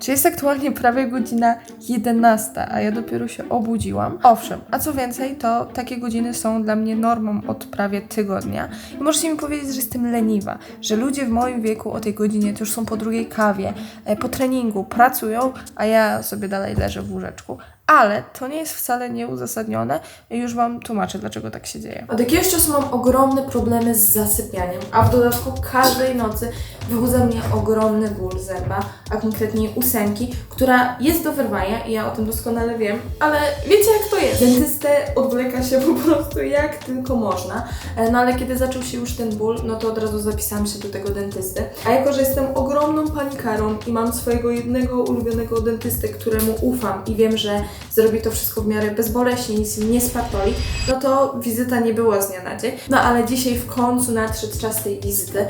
Czy jest aktualnie prawie godzina 11, a ja dopiero się obudziłam? Owszem, a co więcej, to takie godziny są dla mnie normą od prawie tygodnia. I możecie mi powiedzieć, że jestem leniwa, że ludzie w moim wieku o tej godzinie to już są po drugiej kawie, e, po treningu, pracują, a ja sobie dalej leżę w łóżeczku. Ale to nie jest wcale nieuzasadnione i już Wam tłumaczę, dlaczego tak się dzieje. Od jakiegoś czasu mam ogromne problemy z zasypianiem, a w dodatku każdej nocy wybudza mnie ogromny ból zęba, a konkretnie ósemki, która jest do wyrwania i ja o tym doskonale wiem, ale wiecie jak to jest. Dentystę odwleka się po prostu jak tylko można, E, no ale kiedy zaczął się już ten ból, no to od razu zapisałam się do tego dentysty. A jako, że jestem ogromną panikarą i mam swojego jednego ulubionego dentystę, któremu ufam i wiem, że zrobi to wszystko w miarę bezboleśnie, nic mi nie spartoli, no to wizyta nie była z dnia na dzień. No ale dzisiaj w końcu nadszedł czas tej wizyty e,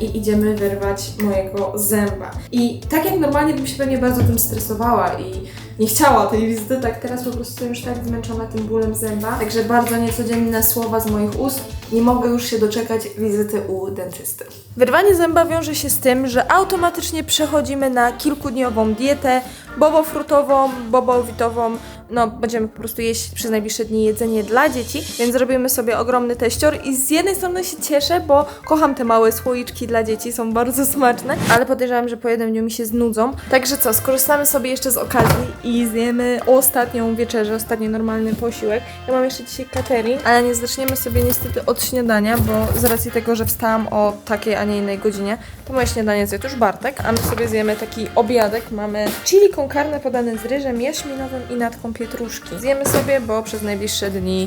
i idziemy wyrwać mojego zęba. I tak jak normalnie bym się pewnie bardzo tym stresowała i nie chciała tej wizyty, tak teraz po prostu już tak zmęczona tym bólem zęba, także bardzo niecodzienne słowa z moich ust. Nie mogę już się doczekać wizyty u dentysty. Wyrwanie zęba wiąże się z tym, że automatycznie przechodzimy na kilkudniową dietę bobo-frutową, bobo-witową. No, będziemy po prostu jeść przez najbliższe dni jedzenie dla dzieci, więc zrobimy sobie ogromny teścior i z jednej strony się cieszę, bo kocham te małe słoiczki dla dzieci, są bardzo smaczne, ale podejrzewam, że po jednym dniu mi się znudzą. Także co, skorzystamy sobie jeszcze z okazji i zjemy ostatnią wieczerzę, ostatni normalny posiłek. Ja mam jeszcze dzisiaj catering, ale nie zaczniemy sobie niestety od śniadania, bo z racji tego, że wstałam o takiej, a nie innej godzinie, to moje śniadanie zjadł już Bartek, a my sobie zjemy taki obiadek. Mamy chili con carne podane z ryżem, jaśminowym i natką pietruszki. Zjemy sobie, bo przez najbliższe dni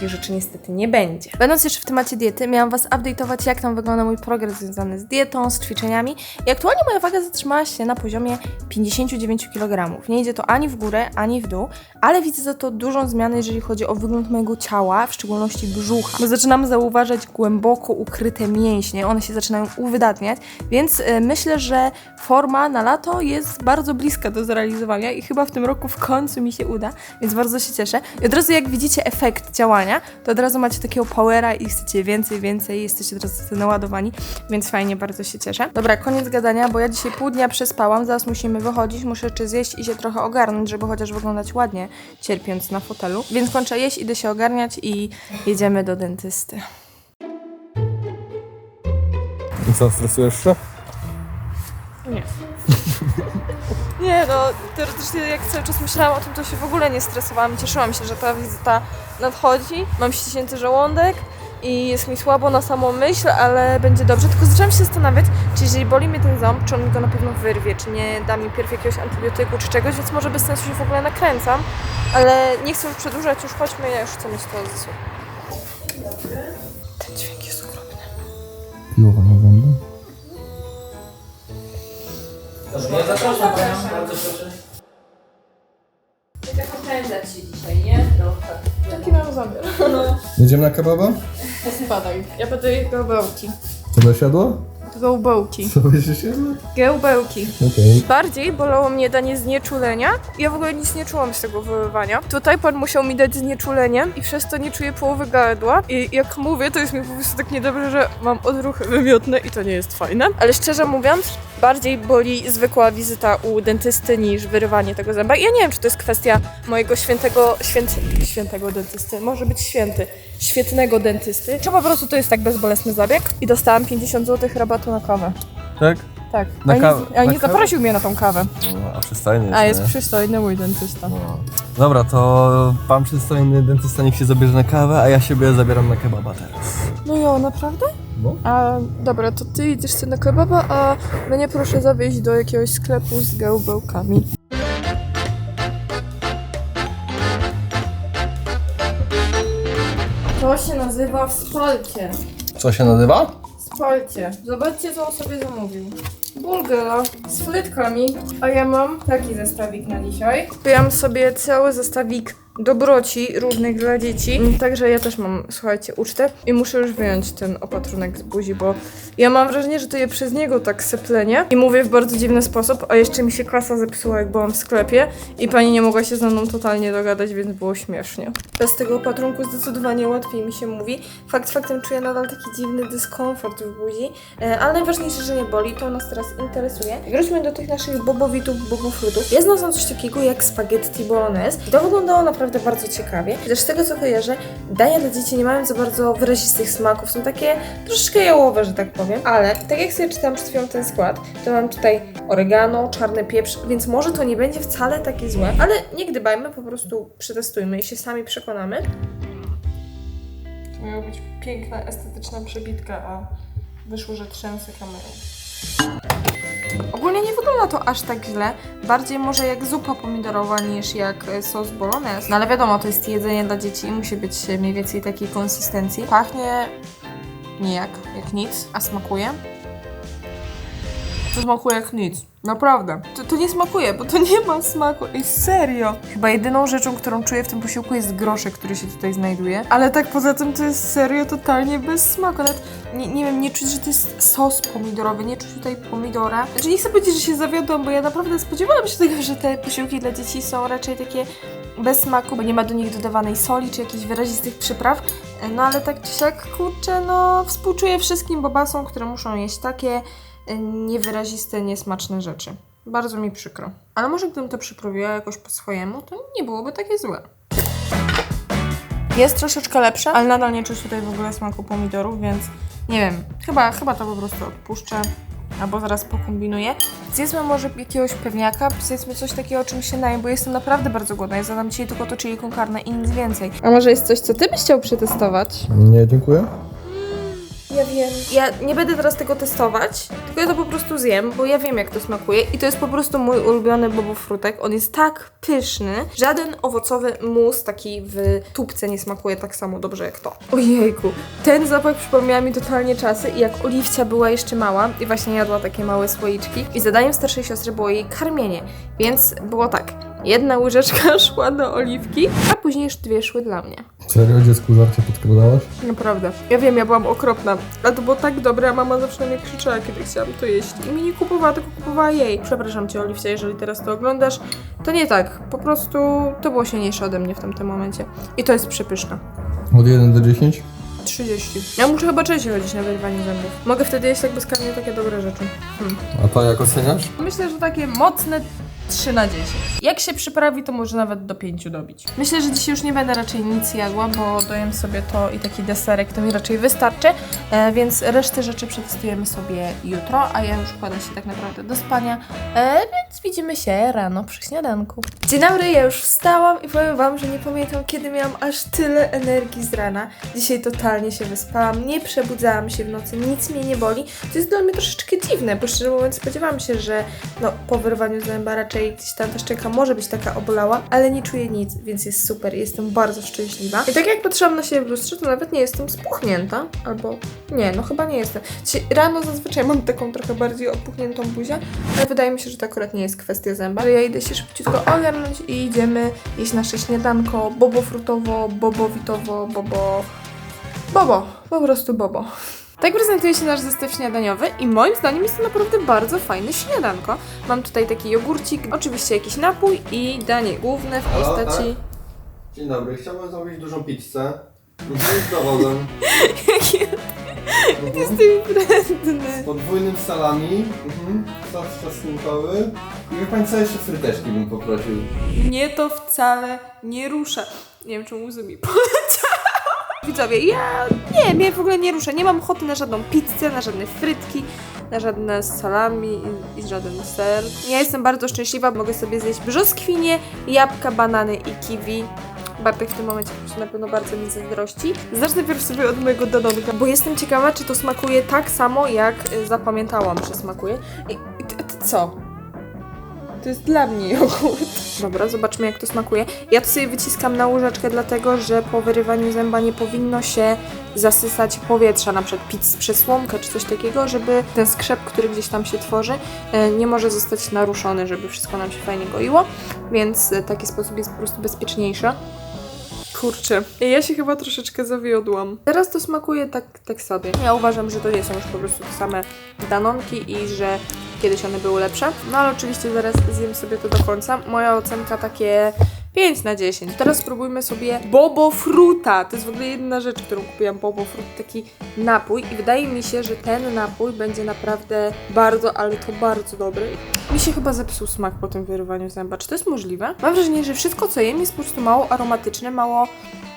takich rzeczy niestety nie będzie. Będąc jeszcze w temacie diety, miałam Was update'ować, jak tam wygląda mój progres związany z dietą, z ćwiczeniami. I aktualnie moja waga zatrzymała się na poziomie 59 kg. Nie idzie to ani w górę, ani w dół, ale widzę za to dużą zmianę, jeżeli chodzi o wygląd mojego ciała, w szczególności brzucha. Bo zaczynam zauważać głęboko ukryte mięśnie, one się zaczynają uwydatniać, więc y, myślę, że forma na lato jest bardzo bliska do zrealizowania i chyba w tym roku w końcu mi się uda, więc bardzo się cieszę. I od razu jak widzicie efekt działania, to od razu macie takiego powera i chcecie więcej, więcej, jesteście od razu naładowani, więc fajnie, bardzo się cieszę. Dobra, koniec gadania, bo ja dzisiaj pół dnia przespałam, zaraz musimy wychodzić, muszę jeszcze zjeść i się trochę ogarnąć, żeby chociaż wyglądać ładnie, cierpiąc na fotelu. Więc kończę jeść, idę się ogarniać i jedziemy do dentysty. I co, stresujesz się? Nie. Nie no, teoretycznie jak cały czas myślałam o tym, to się w ogóle nie stresowałam. Cieszyłam się, że ta wizyta nadchodzi. Mam ściśnięty żołądek i jest mi słabo na samą myśl, ale będzie dobrze. Tylko zaczęłam się zastanawiać, czy jeżeli boli mnie ten ząb, czy on mi go na pewno wyrwie, czy nie da mi pierw jakiegoś antybiotyku, czy czegoś, więc może bez sensu się w ogóle nakręcam. Ale nie chcę już przedłużać, już chodźmy, ja już chcę mieć to ze sobą. Ten dźwięk Ja zapraszam panią, bardzo proszę. Tak oszczędzać się dzisiaj, nie? Trochę. Taki mam zamiar. Jedziemy na kebaba? Spadaj. Ja będę jeść gałbełki. Co dosiadło? Gałbełki. Co będzie się Gałbełki. Okej. Bardziej bolało mnie danie znieczulenia. Ja w ogóle nic nie czułam z tego wyływania. Tutaj pan musiał mi dać znieczulenie i przez to nie czuję połowy gardła. I jak mówię, to jest mi po prostu tak niedobrze, że mam odruchy wymiotne i to nie jest fajne. Ale szczerze mówiąc, bardziej boli zwykła wizyta u dentysty niż wyrywanie tego zęba. I ja nie wiem, czy to jest kwestia mojego świętego, święty, świętego dentysty. Może być święty. Świetnego dentysty. Czy po prostu to jest tak bezbolesny zabieg? I dostałam 50 zł rabatu na kawę. Tak? Tak. Na a nie, a na nie kawę? zaprosił mnie na tą kawę. No, a przystojny A jest nie? przystojny mój dentysta. No. Dobra, to pan przystojny dentysta niech się zabierze na kawę, a ja siebie zabieram na kebaba teraz. No jo, naprawdę? No. A dobra, to ty idziesz sobie na kebaba, a mnie proszę zawieźć do jakiegoś sklepu z gałbełkami. To się nazywa wsparcie. Co się nazywa? Wsparcie. Zobaczcie, co on sobie zamówił. Burgera z frytkami, a ja mam taki zestawik na dzisiaj. Kupiłam sobie cały zestawik dobroci różnych dla dzieci. Mm, Także ja też mam, słuchajcie, ucztę i muszę już wyjąć ten opatrunek z buzi, bo ja mam wrażenie, że to je przez niego tak seplenie i mówię w bardzo dziwny sposób, a jeszcze mi się klasa zepsuła, jak byłam w sklepie i pani nie mogła się ze mną totalnie dogadać, więc było śmiesznie. Bez tego opatrunku zdecydowanie łatwiej mi się mówi. Fakt faktem czuję nadal taki dziwny dyskomfort w buzi, e, ale najważniejsze, że nie boli, to nas teraz interesuje. Wróćmy do tych naszych bobowitów, bobofrutów. Ja znalazłam coś takiego jak spaghetti bolognese i to wyglądało naprawdę bardzo ciekawie. Chociaż z tego co kojarzę, dania dla dzieci nie mają za bardzo wyrazistych smaków, są takie troszeczkę jałowe, że tak powiem, ale tak jak sobie czytałam przed chwilą ten skład, to mam tutaj oregano, czarny pieprz, więc może to nie będzie wcale takie złe, ale nie gdybajmy, po prostu przetestujmy i się sami przekonamy. To miała być piękna, estetyczna przebitka, a wyszło, że trzęsę kamerą. Ogólnie nie wygląda to aż tak źle. Bardziej może jak zupa pomidorowa niż jak e, sos bolognese. No ale wiadomo, to jest jedzenie dla dzieci i musi być mniej więcej takiej konsystencji. Pachnie nijak, jak nic, a smakuje. To smakuje jak nic. Naprawdę. To, to nie smakuje, bo to nie ma smaku. I serio. Chyba jedyną rzeczą, którą czuję w tym posiłku jest groszek, który się tutaj znajduje. Ale tak poza tym to jest serio totalnie bez smaku. Nawet nie, nie wiem, nie czuć, że to jest sos pomidorowy, nie czuć tutaj pomidora. Znaczy nie chcę powiedzieć, że się zawiodłam, bo ja naprawdę spodziewałam się tego, że te posiłki dla dzieci są raczej takie bez smaku, bo nie ma do nich dodawanej soli czy jakichś wyrazistych przypraw. No ale tak czy siak, kurczę, no współczuję wszystkim bobasom, które muszą jeść takie niewyraziste, niesmaczne rzeczy. Bardzo mi przykro. Ale może gdybym to przyprawiła jakoś po swojemu, to nie byłoby takie złe. Jest troszeczkę lepsze, ale nadal nie czuć tutaj w ogóle smaku pomidorów, więc nie wiem. Chyba, chyba to po prostu odpuszczę. Albo zaraz pokombinuję. Zjedzmy może jakiegoś pewniaka, zjedzmy coś takiego, o czym się najem, bo jestem naprawdę bardzo głodna. Ja zadam dzisiaj tylko to chili con carne i nic więcej. A może jest coś, co ty byś chciał przetestować? Nie, dziękuję. Ja wiem. Ja nie będę teraz tego testować, tylko ja to po prostu zjem, bo ja wiem jak to smakuje i to jest po prostu mój ulubiony bobofrutek. On jest tak pyszny. Żaden owocowy mus taki w tubce nie smakuje tak samo dobrze jak to. Ojejku, ten zapach przypomniał mi totalnie czasy i jak Oliwcia była jeszcze mała i właśnie jadła takie małe słoiczki i zadaniem starszej siostry było jej karmienie, więc było tak. Jedna łyżeczka szła do Oliwki, a później już dwie szły dla mnie. Serio, dziecku żarcie podkradałaś? Naprawdę. Ja wiem, ja byłam okropna, ale to było tak dobre, a mama zawsze na mnie krzyczała, kiedy chciałam to jeść. I mi nie kupowała, tylko kupowała jej. Przepraszam cię, Oliwcia, jeżeli teraz to oglądasz. To nie tak. Po prostu to było silniejsze ode mnie w tamtym momencie. I to jest przepyszne. Od 1 do 10? 30. Ja muszę chyba częściej chodzić na wyrywanie zębów. Mogę wtedy jeść tak bezkarnie takie dobre rzeczy. Hmm. A to jak oceniasz? Myślę, że takie mocne 3 na 10. Jak się przyprawi, to może nawet do 5 dobić. Myślę, że dzisiaj już nie będę raczej nic jadła, bo dojem sobie to i taki deserek to mi raczej wystarczy, e, więc resztę rzeczy przetestujemy sobie jutro, a ja już kładę się tak naprawdę do spania, e, więc widzimy się rano przy śniadanku. Dzień dobry, ja już wstałam i powiem Wam, że nie pamiętam kiedy miałam aż tyle energii z rana. Dzisiaj totalnie się wyspałam, nie przebudzałam się w nocy, nic mnie nie boli. To jest dla mnie troszeczkę dziwne, bo szczerze mówiąc spodziewałam się, że no, po wyrwaniu zęba raczej gdzieś tam ta szczęka może być taka obolała, ale nie czuję nic, więc jest super, jestem bardzo szczęśliwa. I tak jak patrzyłam na siebie w lustrze, to nawet nie jestem spuchnięta, albo nie, no chyba nie jestem. Dzisiaj Rano zazwyczaj mam taką trochę bardziej opuchniętą buzię, ale wydaje mi się, że to akurat nie jest kwestia zęba. Ja idę się szybciutko ogarnąć i idziemy jeść nasze śniadanko bobo-frutowo, bobowitowo, bobo... Bobo, po prostu bobo. Tak prezentuje się nasz zestaw śniadaniowy i moim zdaniem jest to naprawdę bardzo fajne śniadanko. Mam tutaj taki jogurcik, oczywiście jakiś napój i danie główne w Halo, postaci... Dzień dobry, chciałbym zamówić dużą pizzę. Z dowodem. Mhm. Jest wredny. Z podwójnym salami, mhm. sos czosnkowy i wie pani co, jeszcze fryteczki bym poprosił. Mnie to wcale nie rusza. Nie wiem, czemu łzy mi poleciały. Widzowie, ja nie, mnie w ogóle nie rusza. Nie mam ochoty na żadną pizzę, na żadne frytki, na żadne salami i, i żaden ser. Ja jestem bardzo szczęśliwa, mogę sobie zjeść brzoskwinie, jabłka, banany i kiwi. Bartek w tym momencie na pewno bardzo mi zazdrości. Zacznę pierw sobie od mojego danonka, bo jestem ciekawa, czy to smakuje tak samo, jak y, zapamiętałam, że smakuje. I, co? To jest dla mnie jogurt. Dobra, zobaczmy jak to smakuje. Ja to sobie wyciskam na łyżeczkę, dlatego że po wyrywaniu zęba nie powinno się zasysać powietrza, na przykład pić przez słomkę czy coś takiego, żeby ten skrzep, który gdzieś tam się tworzy, e, nie może zostać naruszony, żeby wszystko nam się fajnie goiło, więc e, taki sposób jest po prostu bezpieczniejszy. Kurczę, ja się chyba troszeczkę zawiodłam. Teraz to smakuje tak, tak sobie. Ja uważam, że to nie są już po prostu te same danonki i że kiedyś one były lepsze. No ale oczywiście zaraz zjem sobie to do końca. Moja ocenka takie 5 na 10. Teraz spróbujmy sobie Bobo Fruta. To jest w ogóle jedna rzecz, którą kupiłam. Bobo Fruit, taki napój. I wydaje mi się, że ten napój będzie naprawdę bardzo, ale to bardzo dobry. Mi się chyba zepsuł smak po tym wyrywaniu zęba. Czy to jest możliwe? Mam wrażenie, że wszystko, co jem, jest po prostu mało aromatyczne, mało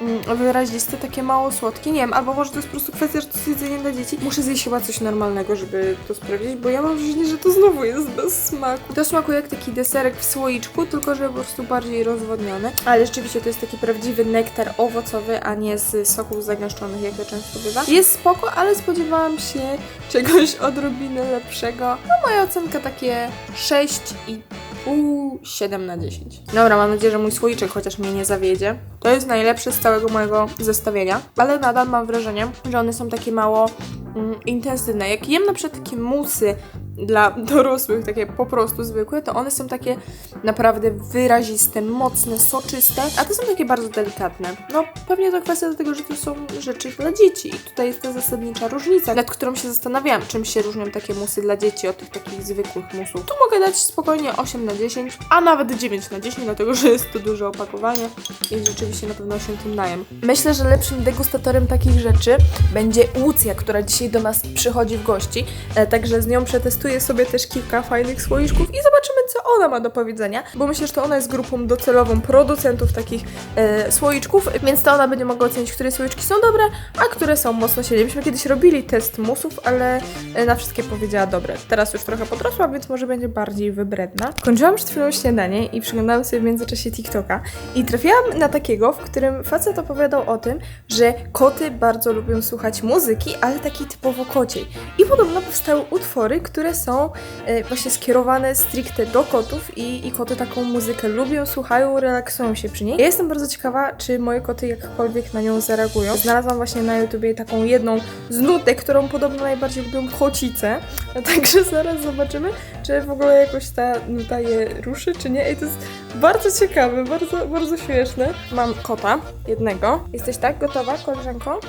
mm, wyraziste, takie mało słodkie. Nie wiem, albo może to jest po prostu kwestia, że to jest jedzenie dla dzieci. Muszę zjeść chyba coś normalnego, żeby to sprawdzić, bo ja mam wrażenie, że to znowu jest bez smaku. To smakuje jak taki deserek w słoiczku, tylko że po prostu bardziej rozwodniony. Ale rzeczywiście to jest taki prawdziwy nektar owocowy, a nie z soków zagęszczonych, jak to często bywa. Jest spoko, ale spodziewałam się czegoś odrobinę lepszego. No moja ocenka takie 6 i pół 7 na 10. Dobra, mam nadzieję, że mój słoiczek chociaż mnie nie zawiedzie. To jest najlepszy z całego mojego zestawienia, ale nadal mam wrażenie, że one są takie mało mm, intensywne. Jak jem na przykład takie musy dla dorosłych, takie po prostu zwykłe, to one są takie naprawdę wyraziste, mocne, soczyste, a te są takie bardzo delikatne. No pewnie to kwestia dlatego, że to są rzeczy dla dzieci i tutaj jest ta zasadnicza różnica, nad którą się zastanawiałam, czym się różnią takie musy dla dzieci od tych takich zwykłych musów. Tu mogę dać spokojnie 8 na 10, a nawet 9 na 10, dlatego że jest to duże opakowanie i rzeczywiście na pewno się tym najem. Myślę, że lepszym degustatorem takich rzeczy będzie Łucja, która dzisiaj do nas przychodzi w gości, e, także z nią przetestuję sobie też kilka fajnych słoiczków i zobaczymy, co ona ma do powiedzenia, bo myślę, że to ona jest grupą docelową producentów takich e, słoiczków, więc to ona będzie mogła ocenić, które słoiczki są dobre, a które są mocno średnie. Myśmy kiedyś robili test musów, ale e, na wszystkie powiedziała dobre. Teraz już trochę podrosła, więc może będzie bardziej wybredna. Kończyłam przed chwilą śniadanie i przyglądałam sobie w międzyczasie TikToka i trafiłam na takiego, w którym facet opowiadał o tym, że koty bardzo lubią słuchać muzyki, ale takiej typowo kociej. I podobno powstały utwory, które są e, właśnie skierowane stricte do kotów i, i koty taką muzykę lubią, słuchają, relaksują się przy niej. Ja jestem bardzo ciekawa, czy moje koty jakkolwiek na nią zareagują. Znalazłam właśnie na YouTubie taką jedną z nutek, którą podobno najbardziej lubią kocice. No, także zaraz zobaczymy, czy w ogóle jakoś ta nuta je ruszy, czy nie. I to jest bardzo ciekawe, bardzo, bardzo śmieszne. Mam kota, jednego. Jesteś tak gotowa, koleżanko?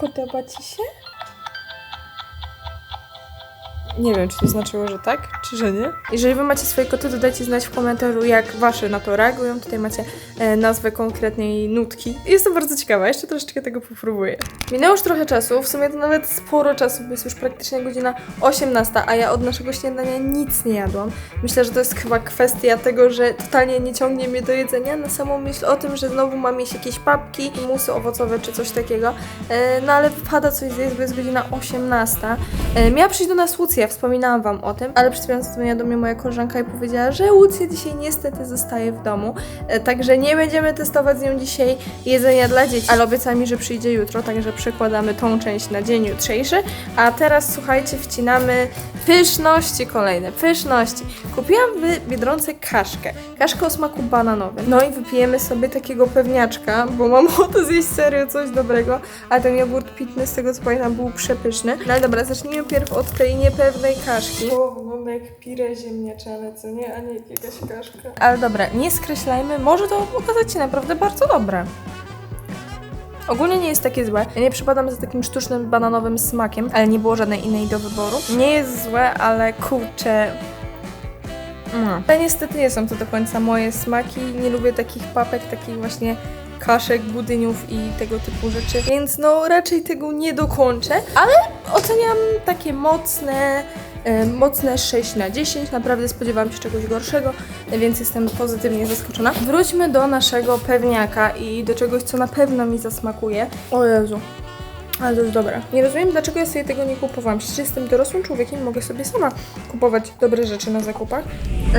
Podoba ci się? Nie wiem, czy to znaczyło, że tak, czy że nie. Jeżeli wy macie swoje koty, to dajcie znać w komentarzu, jak wasze na to reagują. Tutaj macie e, nazwę konkretnej nutki. Jestem bardzo ciekawa, jeszcze troszeczkę tego popróbuję. Minęło już trochę czasu, w sumie to nawet sporo czasu, bo jest już praktycznie godzina 18, a ja od naszego śniadania nic nie jadłam. Myślę, że to jest chyba kwestia tego, że totalnie nie ciągnie mnie do jedzenia na samą myśl o tym, że znowu mam jeść jakieś papki, musy owocowe czy coś takiego. E, no ale wypada coś zjeść, bo jest godzina 18. E, miała przyjść do nas Łucja, wspominałam wam o tym, ale przed chwilą zadzwoniła do mnie moja koleżanka i powiedziała, że Łucja dzisiaj niestety zostaje w domu, e, także nie będziemy testować z nią dzisiaj jedzenia dla dzieci, ale obiecała mi, że przyjdzie jutro, także przekładamy tą część na dzień jutrzejszy. A teraz słuchajcie, wcinamy pyszności kolejne, pyszności. Kupiłam w Biedronce kaszkę, kaszkę o smaku bananowym. No i wypijemy sobie takiego pewniaczka, bo mam ochotę zjeść serio coś dobrego, a ten jogurt pitny z tego co pamiętam był przepyszny. No ale dobra, zacznijmy pierw od tej niepewnej kaszki. O, wygląda jak pire ziemniaczane, co nie? A nie jakaś kaszka. Ale dobra, nie skreślajmy, może to okazać się naprawdę bardzo dobre. Ogólnie nie jest takie złe. Ja nie przypadam za takim sztucznym bananowym smakiem, ale nie było żadnej innej do wyboru. Nie jest złe, ale kurczę. Ale niestety nie są to do końca moje smaki. Nie lubię takich papek, takich właśnie kaszek, budyniów i tego typu rzeczy, więc no raczej tego nie dokończę, ale oceniam takie mocne, e, mocne 6 na 10. Naprawdę spodziewałam się czegoś gorszego, więc jestem pozytywnie zaskoczona. Wróćmy do naszego pewniaka i do czegoś, co na pewno mi zasmakuje. O Jezu. Ale to jest dobre. Nie rozumiem, dlaczego ja sobie tego nie kupowałam. Przecież jestem dorosłym człowiekiem, mogę sobie sama kupować dobre rzeczy na zakupach.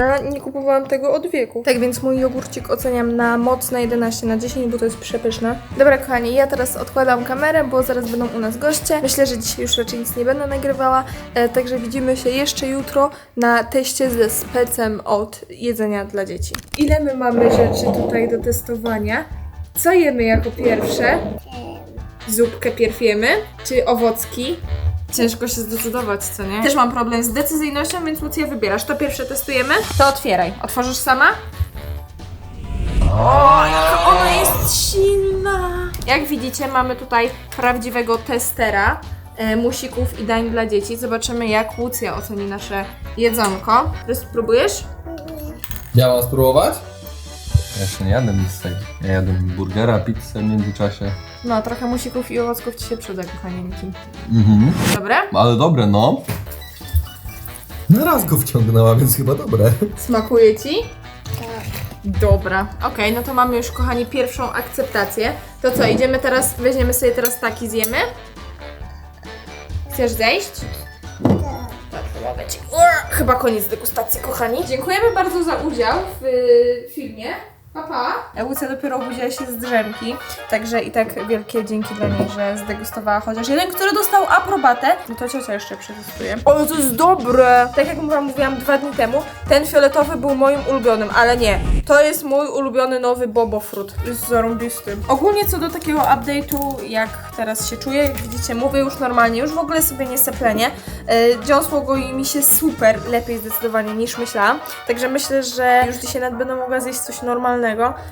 A nie kupowałam tego od wieku. Tak więc mój jogurcik oceniam na mocne 11 na 10, bo to jest przepyszne. Dobra, kochani, ja teraz odkładam kamerę, bo zaraz będą u nas goście. Myślę, że dzisiaj już raczej nic nie będę nagrywała, e, także widzimy się jeszcze jutro na teście ze specem od jedzenia dla dzieci. Ile my mamy rzeczy tutaj do testowania? Co jemy jako pierwsze? Zupkę pierw jemy? Czy owocki? Ciężko się zdecydować, co nie? Też mam problem z decyzyjnością, więc Lucja wybierasz. To pierwsze testujemy. To otwieraj. Otworzysz sama? O, jaka ona jest silna! Jak widzicie, mamy tutaj prawdziwego testera e, musików i dań dla dzieci. Zobaczymy, jak Lucja oceni nasze jedzonko. Ty spróbujesz? Ja mam spróbować? Ja jeszcze nie jadłem nic z tego. Ja jadłem burgera, pizzę w międzyczasie. No, trochę musików i owocków ci się przyda, kochanieńki. Mhm. Dobre? Ale dobre, no. Na raz go wciągnęła, więc chyba dobre. Smakuje ci? Dobra, okej, no to mamy już, kochani, pierwszą akceptację. To co, idziemy teraz, weźmiemy sobie teraz taki, zjemy? Chcesz zejść? Tak, ci. Ua, Chyba koniec degustacji, kochani. Dziękujemy bardzo za udział w y, filmie. Papa. Łucja dopiero obudziła się z drzemki, także i tak wielkie dzięki dla niej, że zdegustowała chociaż jeden, który dostał aprobatę. No to ciocia jeszcze przetestuje. O, to jest dobre! Tak jak wam mówiłam dwa dni temu, ten fioletowy był moim ulubionym, ale nie. To jest mój ulubiony nowy Bobo Fruit. Jest zarąbisty. Ogólnie co do takiego update'u, jak teraz się czuję, jak widzicie, mówię już normalnie, już w ogóle sobie nie seplenię. Yy, dziąsło goi mi się super, lepiej zdecydowanie niż myślałam. Także myślę, że już dzisiaj nawet będę mogła zjeść coś normalnego,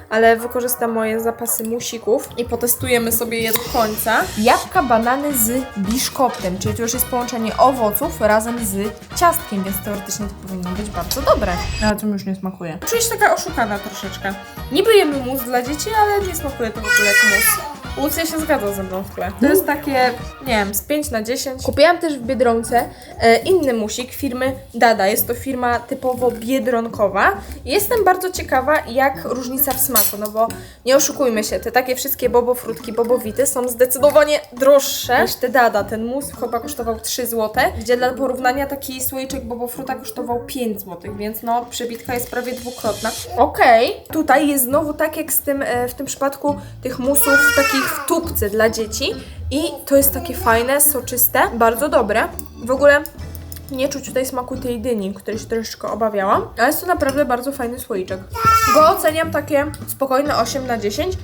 ale wykorzystam moje zapasy musików i potestujemy sobie je do końca. Jabłka, banany z biszkoptem, czyli to już jest połączenie owoców razem z ciastkiem, więc teoretycznie to powinno być bardzo dobre. Ale to mi już nie smakuje. Czuję się taka oszukana troszeczkę. Niby jemy mus dla dzieci, ale nie smakuje to w ogóle jak mus. Łucja się zgadza ze mną w tle. To jest takie, nie wiem, z 5 na 10. Kupiłam też w Biedronce e, inny musik firmy Dada. Jest to firma typowo biedronkowa. Jestem bardzo ciekawa, jak różnica w smaku, no bo nie oszukujmy się, te takie wszystkie bobofrutki, bobowity są zdecydowanie droższe niż te Dada. Ten mus chyba kosztował 3 zł, gdzie dla porównania taki słoiczek bobofruta kosztował 5 zł, więc no przebitka jest prawie dwukrotna. Okej, tutaj jest znowu tak jak z tym, e, w tym przypadku tych musów takich w tubce dla dzieci i to jest takie fajne, soczyste, bardzo dobre. W ogóle nie czuć tutaj smaku tej dyni, której się troszeczkę obawiałam, ale jest to naprawdę bardzo fajny słoiczek. Go oceniam takie spokojne 8 na 10.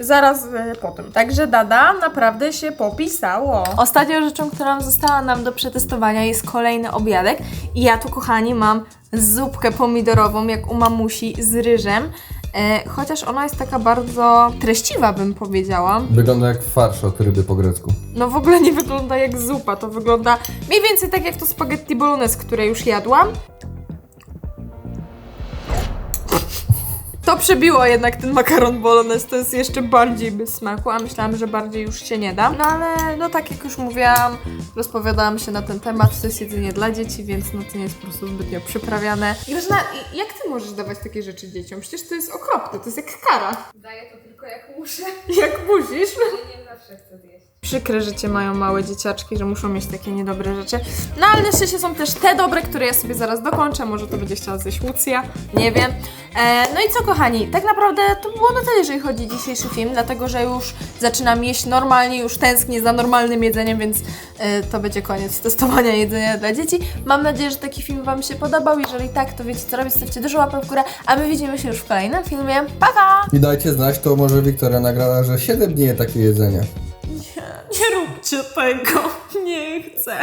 Zaraz e, po tym. Także Dada naprawdę się popisało. Ostatnią rzeczą, która została nam do przetestowania jest kolejny obiadek. I ja tu, kochani, mam zupkę pomidorową, jak u mamusi, z ryżem. E, chociaż ona jest taka bardzo treściwa, bym powiedziała. Wygląda jak farsz od ryby po grecku. No w ogóle nie wygląda jak zupa, to wygląda mniej więcej tak jak to spaghetti bolognese, które już jadłam. To przebiło jednak ten makaron bolognese, to jest jeszcze bardziej bez smaku, a myślałam, że bardziej już się nie da. No ale no tak jak już mówiłam, rozpowiadałam się na ten temat, to jest jedzenie dla dzieci, więc no to nie jest po prostu zbytnio przyprawiane. Grażyna, i- jak ty możesz dawać takie rzeczy dzieciom? Przecież to jest okropne, to jest jak kara. Daję to tylko jak muszę. Jak musisz. Ale nie zawsze chcę zjeść. Przykre życie mają małe dzieciaczki, że muszą mieć takie niedobre rzeczy. No ale na szczęście są też te dobre, które ja sobie zaraz dokończę. Może to będzie chciała zjeść Łucja, nie wiem. E, no i co kochani, tak naprawdę to było na tyle, jeżeli chodzi o dzisiejszy film, dlatego że już zaczynam jeść normalnie, już tęsknię za normalnym jedzeniem, więc e, to będzie koniec testowania jedzenia dla dzieci. Mam nadzieję, że taki film Wam się podobał. Jeżeli tak, to wiecie co robić, stawcie dużo łapę w górę, a my widzimy się już w kolejnym filmie. Pa, pa! I dajcie znać, to może Wiktoria nagrała, że 7 dni je takie jedzenie. Nie róbcie tego, nie chcę.